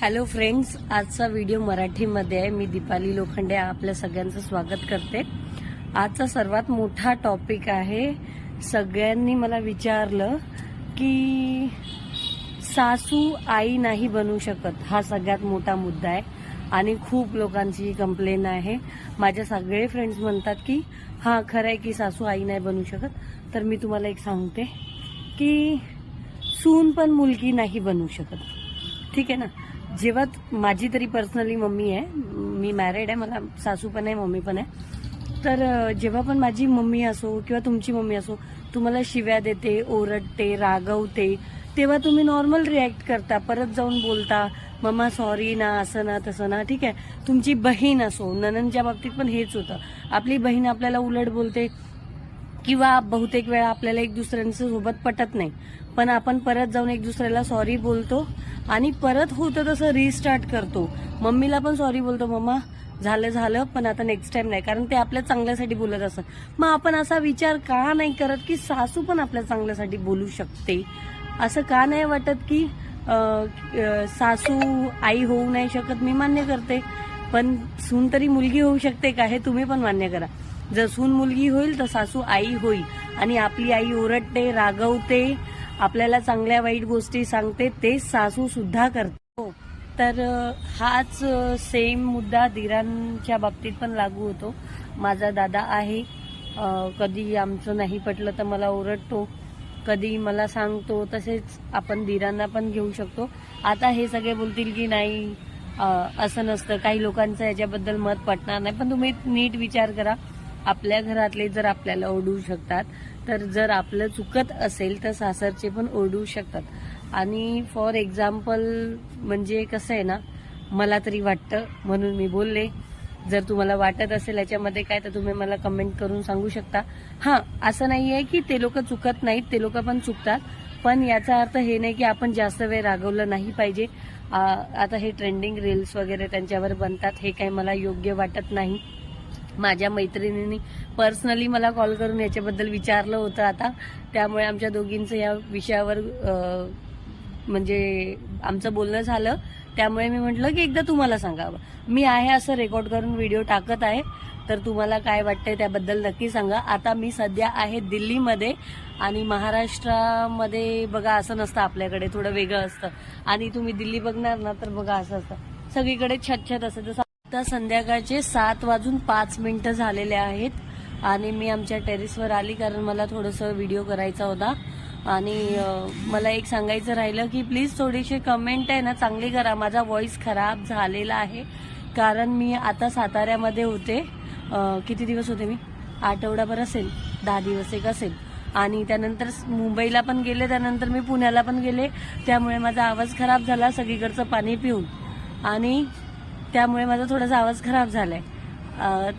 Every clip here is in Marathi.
हॅलो फ्रेंड्स आजचा व्हिडिओ मराठीमध्ये आहे. मी दीपाली लोखंडे आपल्या सगळ्यांचं स्वागत करते. आजचा सर्वात मोठा टॉपिक आहे सगळ्यांनी मला विचारलं की सासू आई नाही बनू शकत हा सगळ्यात मोठा मुद्दा आहे. आणि खूप लोकांची कंप्लेन आहे. माझ्या सगळे फ्रेंड्स म्हणतात की हा खरं आहे की सासू आई नाही बनू शकत. तर मी तुम्हाला एक सांगते की सून पण मुलगी नाही बनू शकत. ठीक आहे ना? जेव्हा माझी तरी पर्सनली मम्मी आहे मी मॅरिड आहे मला सासू पण आहे मम्मी पण आहे. तर जेव्हा पण माझी मम्मी असो किंवा तुमची मम्मी असो तुम्हाला शिव्या देते ओरडते रागवते तेव्हा तुम्ही नॉर्मल रिॲक्ट करता परत जाऊन बोलता मम्मा सॉरी ना असं ना तसं ना. ठीक आहे? तुमची बहीण असो ननंदच्या बाबतीत पण हेच होतं. आपली बहीण आपल्याला उलट बोलते किंवा बहुतेक वेळा आपल्याला एक दुसऱ्यांच्या सोबत पटत नाही. पण आपण परत जाऊन एक दुसऱ्याला सॉरी बोलतो आणि परत होतं तसं रिस्टार्ट करतो. मम्मीला पण सॉरी बोलतो मम्मा झालं झालं पण आता नेक्स्ट टाइम नाही. कारण ते आपल्या चांगल्यासाठी बोलत असत मग आपण असा विचार का नाही करत की सासू पण आपल्या चांगल्यासाठी बोलू शकते? असं का नाही वाटत की सासू आई होऊ नाही शकत? मी मान्य करते. पण सून तरी मुलगी होऊ शकते का? हे तुम्ही पण मान्य करा. जर सून मुलगी होईल तर सासू आई होईल. आणि आपली आई ओरडते रागवते आपल्याला चांगल्या वाईट गोष्टी सांगते ते सासू सुद्धा करते. हो. तर हाच सेम मुद्दा दिरांच्या बाबतीत पण लागू होतो. माझा दादा आहे. कधी आमचं नाही पटलं तर मला ओरडतो. कधी मला सांगतो तसेच आपण दिरांना पण घेऊ शकतो. आता हे सगळे बोलतील की नाही असं नसतं. काही लोकांचं याच्याबद्दल मत पटणार नाही. पण तुम्ही नीट विचार करा. आपल्या घरातले जर आपल्याला ओढू शकतात तर जर आपलं चुकत असेल तर सासरचे पण ओढू शकतात. आणि फॉर एक्झाम्पल म्हणजे कसं आहे ना मला तरी वाटतं म्हणून मी बोलले जर तुम्हाला वाटत असेल याच्यामध्ये काय तर तुम्ही मला कमेंट करून सांगू शकता. हां असं नाही आहे की ते लोक चुकत नाहीत ते लोक पण चुकतात पण याचा अर्थ हे नाही की आपण जास्त वेळ रागवलं नाही पाहिजे. आता हे ट्रेंडिंग रील्स वगैरे त्यांच्यावर बनतात हे काही मला योग्य वाटत नाही. माझ्या मैत्रिणींनी पर्सनली मला कॉल करून याच्याबद्दल विचारलं होतं आता. त्यामुळे आमच्या दोघींचं या विषयावर म्हणजे आमचं बोलणं झालं. त्यामुळे मी म्हटलं की एकदा तुम्हाला सांगावं. मी आहे असं रेकॉर्ड करून व्हिडिओ टाकत आहे. तर तुम्हाला काय वाटतंय त्याबद्दल नक्की सांगा. आता मी सध्या आहे दिल्लीमध्ये आणि महाराष्ट्रामध्ये बघा असं नसतं आपल्याकडे. थोडं वेगळं असतं. आणि तुम्ही दिल्ली बघणार ना तर बघा असं असतं. सगळीकडे छत छत असं जसं आता संध्याकाळचे सात वाजून पाच मिनिटं झालेले आहेत. आणि मी आमच्या टेरेसवर आली कारण मला थोडंसं व्हिडिओ करायचा होता. आणि मला एक सांगायचं राहिलं की प्लीज थोडीशी कमेंट आहे ना चांगली करा. माझा व्हॉइस खराब झालेला आहे. कारण मी आता साताऱ्यामध्ये होते. किती दिवस होते मी? आठवडाभर असेल. दहा दिवस एक असेल. आणि त्यानंतर मुंबईला पण गेले त्यानंतर मी पुण्याला पण गेले. त्यामुळे माझा आवाज खराब झाला सगळीकडचं पाणी पिऊन. आणि त्यामुळे माझा थोडासा आवाज खराब झालाय.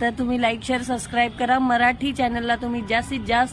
तर तुम्ही लाईक शेअर सबस्क्राईब करा. मराठी चॅनलला तुम्ही जास्तीत जास्त